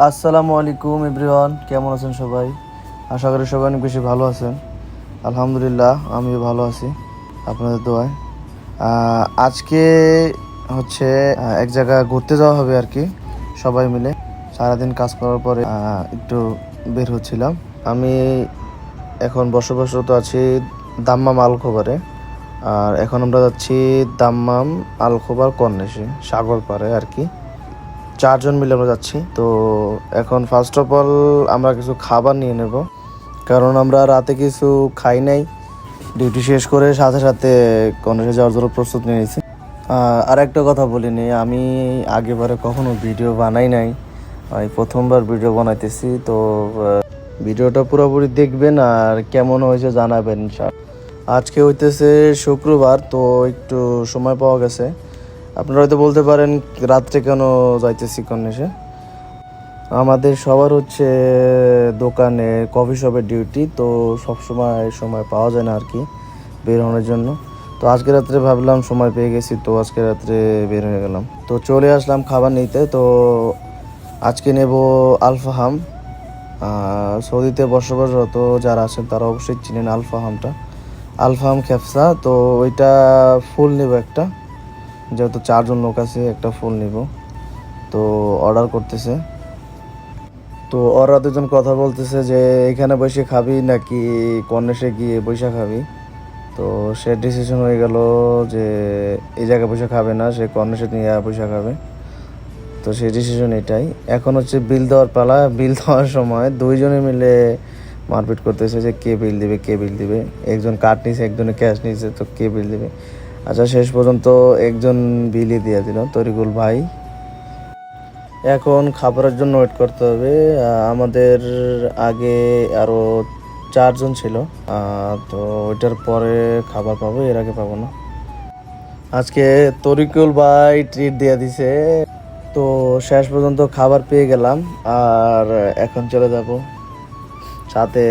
আসসালামু আলাইকুম এভরিওয়ান, কেমন আছেন সবাই? আশা করি সবাই অনেক বেশি ভালো আছেন। আলহামদুলিল্লাহ, আমিও ভালো আছি, আপনাদের দোয়ায়। আজকে হচ্ছে এক জায়গায় ঘুরতে যাওয়া হবে আর কি, সবাই মিলে। সারাদিন কাজ করার পরে একটু বের হচ্ছিলাম। আমি এখন বসবাসরত আছি দাম্মাম আলখোবারে। আর এখন আমরা যাচ্ছি দাম্মাম আলখোবার কর্নেশে সাগর পাড়ে আর কি। চারজন মিলে আমরা যাচ্ছি। তো এখন ফার্স্ট অফ অল আমরা কিছু খাবার নিয়ে নেব। কারণ আমরা রাতে কিছু খাই নাই। ডিউটি শেষ করে সাথে সাথে কলেজে যাওয়ার জন্য প্রস্তুত নিয়ে নিয়েছি আর একটা কথা বলিনি আমি আগেবারে কখনো ভিডিও বানাই নাই। এই প্রথমবার ভিডিও বানাইতেছি, তো ভিডিওটা পুরোপুরি দেখবেন আর কেমন হয়েছে জানাবেন, ইনশাআল্লাহ। আজকে হইতেছে শুক্রবার, তো একটু সময় পাওয়া গেছে। আপনারা হয়তো বলতে পারেন, রাত্রে কেন যাইতেছি কন্যাসে আমাদের সবার হচ্ছে দোকানে, কফি শপের ডিউটি তো সব সময় পাওয়া যায় না আর কি বের হওয়ার জন্য। তো আজকে রাত্রে ভাবলাম সময় পেয়ে গেছি, তো আজকে রাত্রে বের হয়ে গেলাম। তো চলে আসলাম খাবার নিতে, তো আজকে নেব আলফাহাম সৌদিতে বসবাসরত যারা আছেন, তারা অবশ্যই চিনেন আলফাহামটা আলফাহাম খেপসা তো ওইটা ফুল নেব একটা। যেহেতু চারজন লোক আছে, একটা ফুল নিব। তো অর্ডার করতেছে। তো ওরা দুজন কথা বলতেছে যে, এখানে বসে খাবি নাকি কর্নেশে গিয়ে বসে খাবি? তো সে ডিসিশন হয়ে গেল যে, এই জায়গায় বসে খাবে না, সে কর্নেশে নিয়ে বসে খাবে। তো সেই ডিসিশন এটাই। এখন হচ্ছে বিল দেওয়ার পালা। বিল দেওয়ার সময় দুইজনে মিলে মারপিট করতেছে যে, কে বিল দিবে, কে বিল দিবে? একজন কার্ড নিছে, একজনে ক্যাশ নিছে, তো কে বিল দিবে? আচ্ছা শেষ পর্যন্ত একজন বিলি দিয়ে দিল, তরিকুল ভাই। এখন খাবারের জন্য ওয়েট করতে হবে। আমাদের আগে আরও চারজন ছিল। তো ওইটার পরে খাবার পাবো, এর আগে পাবো না। আজকে তরিকুল ভাই ট্রিট দিয়ে দিছে। তো শেষ পর্যন্ত খাবার পেয়ে গেলাম, আর এখন চলে যাব। সাথে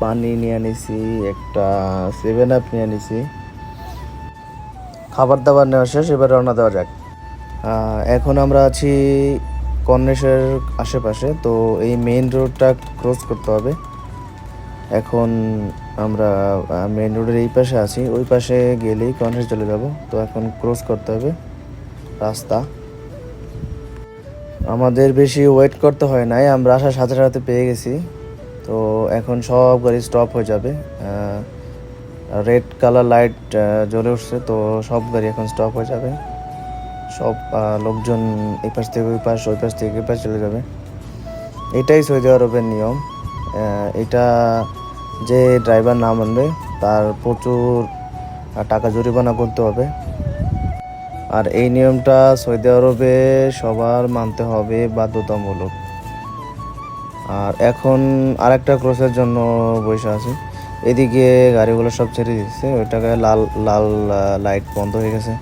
পানি নিয়ে নিছি, একটা সেভেন আপ নিয়ে নিছি। খাবার দাবার নেওয়া শেষ, এবার রওনা দেওয়া যাক। এখন আমরা আছি কর্নেশের আশেপাশে, তো এই মেইন রোডটা ক্রস করতে হবে। এখন আমরা মেইন রোডের এই পাশে আছি, ওই পাশে গেলেই কর্নেশ চলে যাব। তো এখন ক্রস করতে হবে রাস্তা। আমাদের বেশি ওয়েট করতে হয় নাই, আমরা আসার সাথে সাথে পেয়ে গেছি। তো এখন সব গাড়ি স্টপ হয়ে যাবে। রেড কালার লাইট জ্বলে উঠছে, তো সব গাড়ি এখন স্টপ হয়ে যাবে। সব লোকজন এই পাশ থেকে ওই পাশ ওই পাশ থেকে এই পাশ চলে যাবে। এটাই সৌদি আরবের নিয়ম। এটা যে ড্রাইভার না মানবে, তার প্রচুর টাকা জরিমানা করতে হবে। আর এই নিয়মটা সৌদি আরবে সবার মানতে হবে বাধ্যতামূলক। আর এখন আরেকটা ক্রসের জন্য বসে আছি। এদিকে গাড়িগুলো সব ছেড়ে দিচ্ছে ওইটাকে লাল লাল লাইট বন্ধ হয়ে গেছে।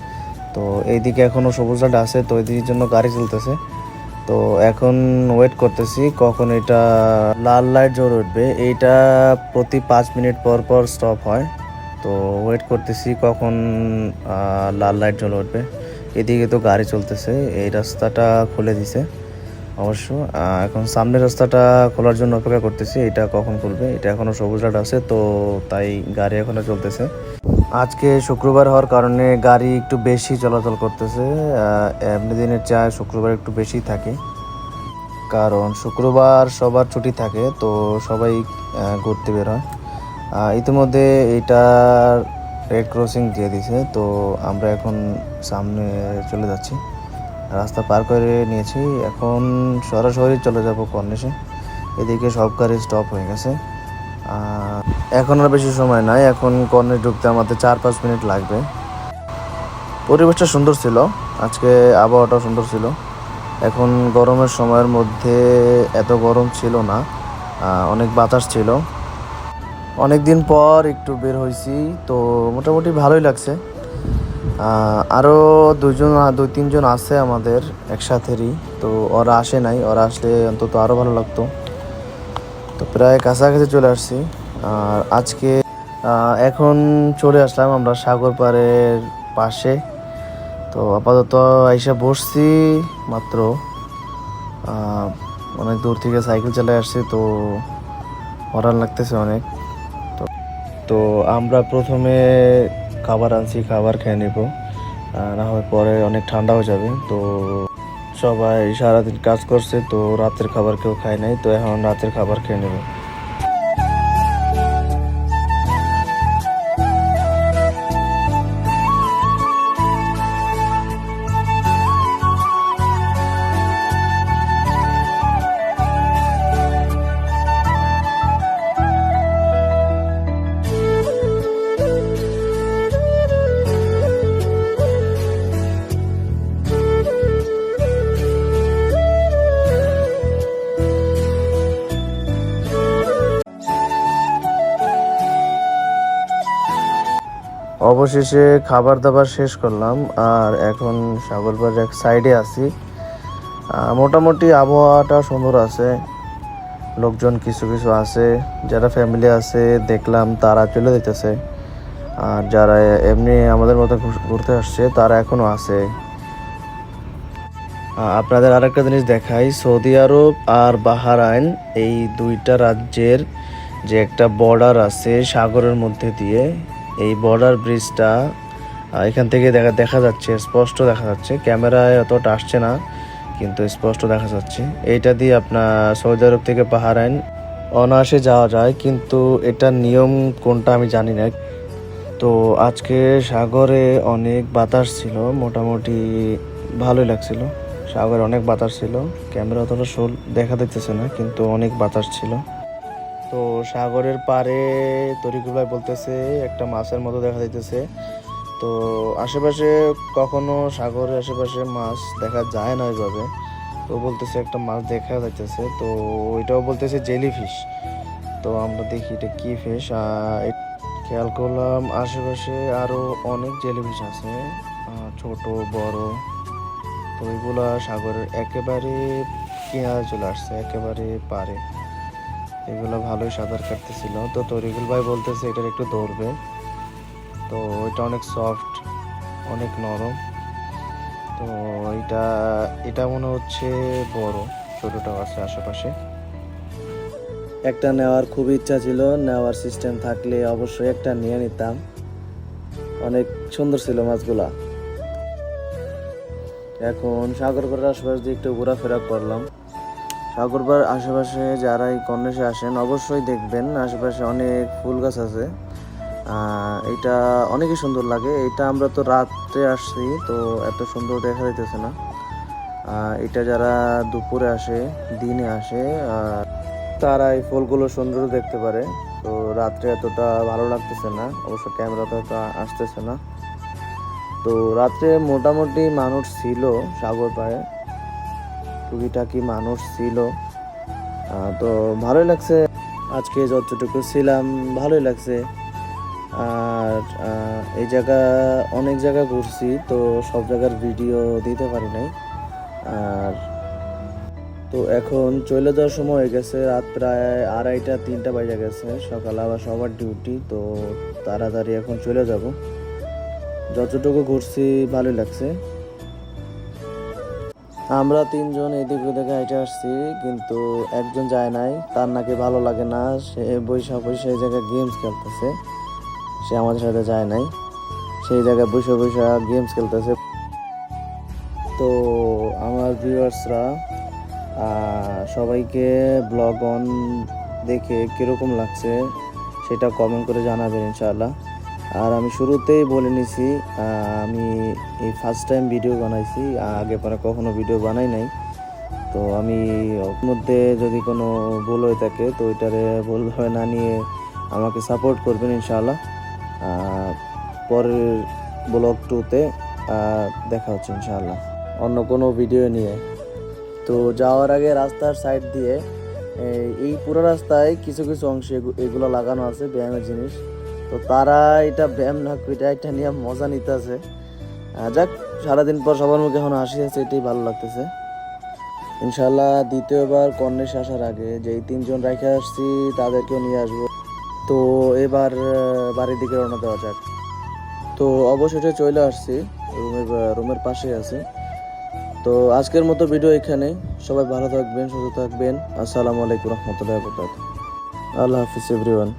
তো এইদিকে এখনও সবুজ লাইট আছে, তো এইদিকের জন্য গাড়ি চলতেছে। তো এখন ওয়েট করতেছি কখন এটা লাল লাইট জ্বলে উঠবে। এইটা প্রতি পাঁচ মিনিট পর পর স্টপ হয়। তো ওয়েট করতেছি কখন লাল লাইট জ্বলে উঠবে। এদিকে তো গাড়ি চলতেছে, এই রাস্তাটা খুলে দিছে। অবশ্য। এখন সামনের রাস্তাটা খোলার জন্য অপেক্ষা করতেছি। এটা কখন খুলবে? এটা এখনও সবুজ লাইট আছে, তো তাই গাড়ি এখনও চলতেছে। আজকে শুক্রবার হওয়ার কারণে গাড়ি একটু বেশি চলাচল করতেছে। এমনি দিনের চায় শুক্রবার একটু বেশি থাকে। কারণ শুক্রবার সবার ছুটি থাকে, তো সবাই ঘুরতে বের হয়। ইতিমধ্যে এইটার রেড ক্রসিং দিয়ে দিছে, তো আমরা এখন সামনে চলে যাচ্ছি। রাস্তা পার করে নিয়েছি। এখন সরাসরি চলে যাব কর্নেশে। এদিকে সব গাড়ি স্টপ হয়ে গেছে। এখন আর বেশি সময় নাই। এখন কর্নে ঢুকতে আমাদের চার পাঁচ মিনিট লাগবে। পরিবেশটা সুন্দর ছিল। আজকে আবহাওয়াটা সুন্দর ছিল। এখন গরমের সময়ের মধ্যে এত গরম ছিল না। অনেক বাতাস ছিল। অনেক দিন পর একটু বের হয়েছি। তো মোটামুটি ভালোই লাগছে। আহ, আরও দুজন দুই তিনজন আছে আমাদের একসাথেরই। তো ওরা আসে নাই ওরা আসলে অন্তত আরও ভালো লাগতো। তো প্রায় কাছাকাছি চলে আসছি। আর আজকে এখন চলে আসলাম আমরা সাগর পাড়ের পাশে। তো আপাতত আইসা বসছি মাত্র। অনেক দূর থেকে সাইকেল চালিয়ে আসছি তো হরান লাগতেছে অনেক। তো তো আমরা প্রথমে খাবার আনছি, খাবার খেয়ে নেব। না হয় পরে অনেক ঠান্ডা হয়ে যাবে, তো সবাই সারাদিন কাজ করছে, তো রাতের খাবার কেউ খায় নাই, তো এখন রাতের খাবার খেয়ে নেব। অবশেষে খাবার দাবার শেষ করলাম, আর এখন সাগরপাড়ের এক সাইডে আছি। মোটামুটি আবহাওয়াটা সুন্দর আছে, লোকজন কিছু কিছু আছে, যারা ফ্যামিলি আছে, দেখলাম তারা চলে যেতেছে আর যারা এমনি আমাদের মতো ঘুর- ঘুরতে আসছে, তারা এখনও আছে। আপনাদের আরেকটা জিনিস দেখাই, সৌদি আরব আর বাহারাইন, এই দুইটা রাজ্যের যে একটা বর্ডার আছে সাগরের মধ্যে দিয়ে এই বর্ডার ব্রিজটা এখান থেকে দেখা দেখা যাচ্ছে, স্পষ্ট দেখা যাচ্ছে। ক্যামেরায় অতটা আসছে না, কিন্তু স্পষ্ট দেখা যাচ্ছে। এইটা দিয়ে আপনার সৌদি আরব থেকে বাহারাইন অনায়াসে যাওয়া যায়, কিন্তু এটার নিয়ম কোনটা আমি জানি না। তো আজকে সাগরে অনেক বাতাস ছিল, মোটামুটি ভালোই লাগছিল। সাগরে অনেক বাতাস ছিল, ক্যামেরা অতটা শোল দেখা দিতেছে না, কিন্তু অনেক বাতাস ছিল। তো সাগরের পারে তরিকুল ভাই বলতেছে, একটা মাছের মতো দেখা যাইতেছে। তো আশেপাশে কখনো সাগরের আশেপাশে মাছ দেখা যায় না ওইভাবে। তো বলতেছে একটা মাছ দেখা যাইতেছে, তো ওইটাও বলতেছে জেলি ফিশ তো আমরা দেখি এটা কি ফিশ খেয়াল করলাম আশেপাশে আরও অনেক জেলিফিশ আছে ছোট, বড়। তো ওইগুলা সাগরের একেবারে কিনারে চলে আসছে, একেবারে পারে এগুলো ভালোই সাঁতার কাটতেছিল তো তরিকুল ভাই বলতেছে এটার একটু ধরবে। তো এটা অনেক সফট অনেক নরম। তো এটা এটা মনে হচ্ছে বড় ছোটটাও আছে আশেপাশে। একটা নেওয়ার খুব ইচ্ছা ছিল, নেওয়ার সিস্টেম থাকলে অবশ্যই একটা নিয়ে নিতাম। অনেক সুন্দর ছিল মাছগুলা। এখন সাগরপাড়ের আশেপাশে দিয়ে একটু ঘোরাফেরা করলাম। সাগরপাড় আশেপাশে যারা এই কন্যাসে আসেন, অবশ্যই দেখবেন আশেপাশে অনেক ফুল গাছ আছে। এটা অনেকই সুন্দর লাগে। এটা আমরা তো রাত্রে আসছি, তো এত সুন্দর দেখা যাইতেছে না। এটা যারা দুপুরে আসে, দিনে আসে তারা এই ফুলগুলো সুন্দর দেখতে পারে। তো রাত্রে এতটা ভালো লাগতেছে না, অবশ্য ক্যামেরাতে তো আসতেছে না। তো রাত্রে মোটামুটি মানুষ ছিল সাগর পায়ে টুকিটাকি মানুষ ছিল? তো ভালোই লাগছে। আজকে যতটুকু ছিলাম, ভালোই লাগছে। আর এই জায়গা, অনেক জায়গা ঘুরছি, তো সব জায়গার ভিডিও দিতে পারি নাই। আর, তো এখন চলে যাওয়ার সময় হয়ে গেছে, রাত প্রায় আড়াইটা, তিনটা বাজে গেছে। সকালে আবার সবার ডিউটি তো তাড়াতাড়ি এখন চলে যাব। যতটুকু ঘুরছি, ভালোই লাগছে। আমরা তিনজন এদিক ওদিকে হেঁটে আসছি, কিন্তু একজন যায় নাই। তার নাকি ভালো লাগে না, সে বৈশা বৈশা এই জায়গায় গেমস খেলতেছে। সে আমাদের সাথে যায় নাই। সেই জায়গায় বসে বসে গেমস খেলতেছে। তো আমার ভিউয়ার্সরা সবাইকে ব্লগ অন দেখে কীরকম লাগছে, সেটা কমেন্ট করে জানাবেন ইনশাআল্লাহ। আর আমি শুরুতেই বলে নিছি আমি এই ফার্স্ট টাইম ভিডিও বানাইছি, আগে পরে কখনো ভিডিও বানাই নাই। তো আমি মধ্যে যদি কোনো ভুল হয়ে থাকে, তো ওইটারে ভুলভাবে না নিয়ে আমাকে সাপোর্ট করবেন ইনশাআল্লাহ। পরের ব্লগ টুতে দেখা হচ্ছে ইনশাআল্লাহ, অন্য কোনো ভিডিও নিয়ে। তো যাওয়ার আগে রাস্তার সাইড দিয়ে, এই পুরো রাস্তায় কিছু কিছু অংশে এগুলো লাগানো আছে, ব্যায়ামের জিনিস। তো তারা এটা ব্যায়াম না এটা নিয়ে মজা নিতেছে। যাক, সারাদিন পর সবার মুখে এখন হাসি আছে, এটাই ভালো লাগতেছে। ইনশাল্লাহ দ্বিতীয়বার কর্নেশ আসার আগে যেই তিনজন রেখে আসছি, তাদেরকেও নিয়ে আসব। তো এবার বাড়ির দিকে রওনা দেওয়া যাক। তো অবশেষে চলে আসছি রুমের রুমের পাশে আছে। তো আজকের মতো ভিডিও এখানে। সবাই ভালো থাকবেন, সুস্থ থাকবেন। আসসালামু আলাইকুম রহমতুল্লাহ আল্লাহ হাফিজ এভরিওয়ান